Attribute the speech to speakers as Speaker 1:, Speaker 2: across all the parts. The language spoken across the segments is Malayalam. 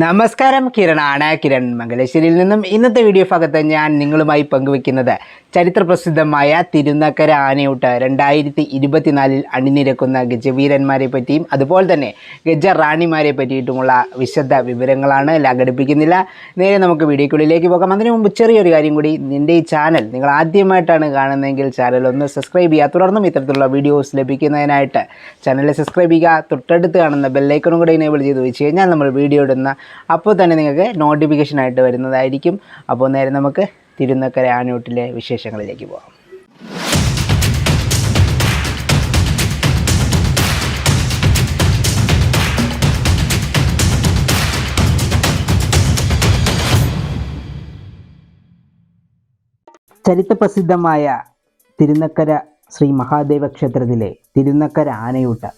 Speaker 1: നമസ്കാരം കിരണാണ്. കിരൺ മംഗലേശ്വരിയിൽ നിന്നും ഇന്നത്തെ വീഡിയോ ഭാഗത്ത് ഞാൻ നിങ്ങളുമായി പങ്കുവെക്കുന്നത് ചരിത്രപ്രസിദ്ധമായ തിരുനക്കര ആനയൂട്ട്. രണ്ടായിരത്തി ഇരുപത്തിനാലിൽ അണിനിരക്കുന്ന ഗജവീരന്മാരെ പറ്റിയും അതുപോലെ തന്നെ ഗജ റാണിമാരെ പറ്റിയിട്ടുമുള്ള വിശദ വിവരങ്ങളാണ് ലാഘടിപ്പിക്കുന്നില്ല. നേരെ നമുക്ക് വീഡിയോക്കുള്ളിലേക്ക് പോകാം. അതിനു മുമ്പ് ചെറിയൊരു കാര്യം കൂടി. നിന്റെ ഈ ചാനൽ നിങ്ങൾ ആദ്യമായിട്ടാണ് കാണുന്നതെങ്കിൽ ചാനൽ ഒന്ന് സബ്സ്ക്രൈബ് ചെയ്യുക. തുടർന്നും ഇത്തരത്തിലുള്ള വീഡിയോസ് ലഭിക്കുന്നതിനായിട്ട് ചാനൽ സബ്സ്ക്രൈബ് ചെയ്യുക. തൊട്ടടുത്ത് കാണുന്ന ബെല്ലൈക്കണും കൂടെ എനേബിൾ ചെയ്ത് വെച്ച് കഴിഞ്ഞാൽ നമ്മൾ വീഡിയോ ഇടുന്ന അപ്പോൾ തന്നെ നിങ്ങൾക്ക് നോട്ടിഫിക്കേഷൻ ആയിട്ട് വരുന്നതായിരിക്കും. അപ്പോൾ നേരെ നമുക്ക് തിരുനക്കര ആനൂട്ടിലെ വിശേഷങ്ങളിലേക്ക് പോകാം ചരിത്രപ്രസിദ്ധമായ തിരുനക്കര ശ്രീ മഹാദേവ ക്ഷേത്രത്തിലെ തിരുനക്കര ആനയൂട്ട്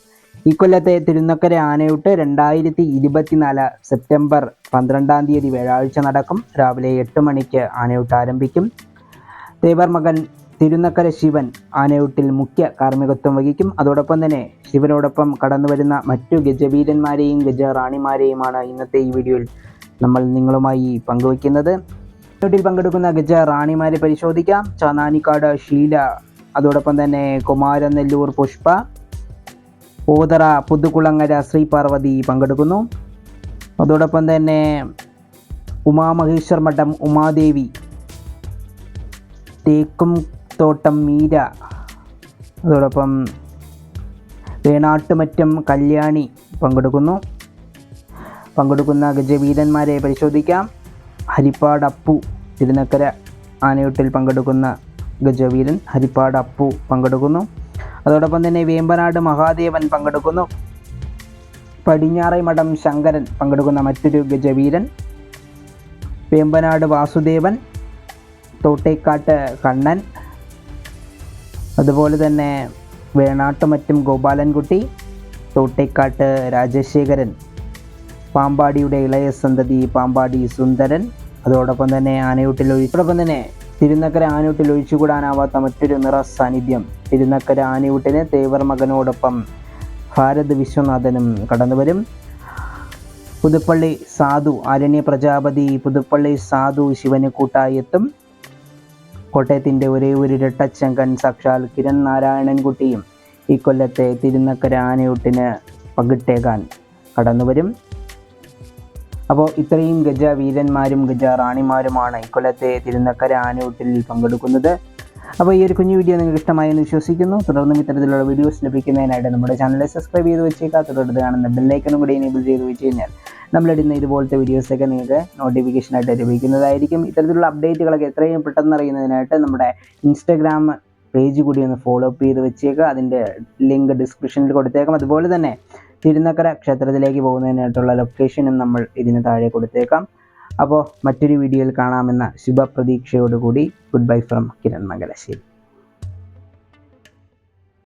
Speaker 1: ഈ കൊല്ലത്തെ തിരുനക്കര ആനയൂട്ട് രണ്ടായിരത്തി ഇരുപത്തിനാല് സെപ്റ്റംബർ പന്ത്രണ്ടാം തീയതി വ്യാഴാഴ്ച നടക്കും. രാവിലെ എട്ട് മണിക്ക് ആനയൂട്ട് ആരംഭിക്കും. ദേവർ മകൻ തിരുനക്കര ശിവൻ ആനയൂട്ടിൽ മുഖ്യ കാർമ്മികത്വം വഹിക്കും. അതോടൊപ്പം തന്നെ ശിവനോടൊപ്പം കടന്നു വരുന്ന മറ്റു ഗജവീരന്മാരെയും ഗജറാണിമാരെയുമാണ് ഇന്നത്തെ ഈ വീഡിയോയിൽ നമ്മൾ നിങ്ങളുമായി പങ്കുവയ്ക്കുന്നത്. ആനയൂട്ടിൽ പങ്കെടുക്കുന്ന ഗജ റാണിമാരെ പരിശോധിക്കാം. ചാനാനിക്കാട് ഷീല അതോടൊപ്പം തന്നെ കുമാരനെല്ലൂർ പുഷ്പ ഓതറ പുതുക്കുളങ്ങര ശ്രീ പാർവതി പങ്കെടുക്കുന്നു. അതോടൊപ്പം തന്നെ ഉമാമഹേശ്വർ മഠം ഉമാദേവി തേക്കും തോട്ടം മീര അതോടൊപ്പം വേണാട്ടുമറ്റം കല്യാണി പങ്കെടുക്കുന്നു. പങ്കെടുക്കുന്ന ഗജവീരന്മാരെ പരിശോധിക്കാം. ഹരിപ്പാട് അപ്പു തിരുനക്കര ആനയൂട്ടിൽ പങ്കെടുക്കുന്ന ഗജവീരൻ ഹരിപ്പാട് അപ്പു പങ്കെടുക്കുന്നു. അതോടൊപ്പം തന്നെ വേമ്പനാട് മഹാദേവൻ പങ്കെടുക്കുന്നു. പടിഞ്ഞാറൈ മഠം ശങ്കരൻ പങ്കെടുക്കുന്ന മറ്റൊരു ഗജവീരൻ. വേമ്പനാട് വാസുദേവൻ തോട്ടേക്കാട്ട് കണ്ണൻ അതുപോലെ തന്നെ വേണാട്ടുമറ്റും ഗോപാലൻകുട്ടി തോട്ടേക്കാട്ട് രാജശേഖരൻ പാമ്പാടിയുടെ ഇളയ സന്തതി പാമ്പാടി സുന്ദരൻ അതോടൊപ്പം തന്നെ ആനയൂട്ടിൽ ഒഴിച്ചോടൊപ്പം തന്നെ തിരുനക്കര ആനൂട്ടിൽ ഒഴിച്ചുകൂടാനാവാത്ത മറ്റൊരു നിറ സാന്നിധ്യം. തിരുനക്കര ആനയൂട്ടിന് തേവർ മകനോടൊപ്പം ഭാരത് വിശ്വനാഥനും കടന്നുവരും പുതുപ്പള്ളി സാധു ആരണ്യ പ്രജാപതി പുതുപ്പള്ളി സാധു ശിവന് കൂട്ടായി എത്തും. കോട്ടയത്തിന്റെ ഒരേ ഒരു രട്ടച്ചങ്കൻ സാക്ഷാൽ കിരൺ നാരായണൻകുട്ടിയും ഈ കൊല്ലത്തെ തിരുനക്കര ആനയൂട്ടിന് പകിട്ടേകാൻ കടന്നു വരും. അപ്പോൾ ഇത്രയും ഗജ വീരന്മാരും ഗജ റാണിമാരുമാണ് ഇക്കൊല്ലത്തെ തിരുനക്കര ആനയൂട്ടിൽ പങ്കെടുക്കുന്നത്. അപ്പോൾ ഈ ഒരു കുഞ്ഞു വീഡിയോ നിങ്ങൾക്ക് ഇഷ്ടമായി എന്ന് വിശ്വസിക്കുന്നു. തുടർന്നും ഇത്തരത്തിലുള്ള വീഡിയോസ് ലഭിക്കുന്നതിനായിട്ട് നമ്മുടെ ചാനൽ സബ്സ്ക്രൈബ് ചെയ്ത് വെച്ചേക്കുക. തുടർന്ന് കാണുന്ന ബെല്ലൈക്കനും കൂടി എനേബിൾ ചെയ്ത് വെച്ച് കഴിഞ്ഞാൽ നമ്മളിടുന്ന ഇതുപോലത്തെ വീഡിയോസൊക്കെ നിങ്ങൾക്ക് നോട്ടിഫിക്കേഷനായിട്ട് ലഭിക്കുന്നതായിരിക്കും. ഇത്തരത്തിലുള്ള അപ്ഡേറ്റുകളൊക്കെ എത്രയും പെട്ടെന്ന് അറിയുന്നതിനായിട്ട് നമ്മുടെ ഇൻസ്റ്റാഗ്രാം പേജ് കൂടി ഒന്ന് ഫോളോ അപ്പ് ചെയ്ത് വെച്ചേക്കുക. അതിന്റെ ലിങ്ക് ഡിസ്ക്രിപ്ഷനിൽ കൊടുത്തേക്കാം. അതുപോലെ തന്നെ തിരുനക്കര ക്ഷേത്രത്തിലേക്ക് പോകുന്നതിനായിട്ടുള്ള ലൊക്കേഷനും നമ്മൾ ഇതിന് താഴെ കൊടുത്തേക്കാം. അപ്പോൾ മറ്റൊരു വീഡിയോയിൽ കാണാമെന്ന ശുഭപ്രതീക്ഷയോടുകൂടി goodbye from Kiran Mangalassery.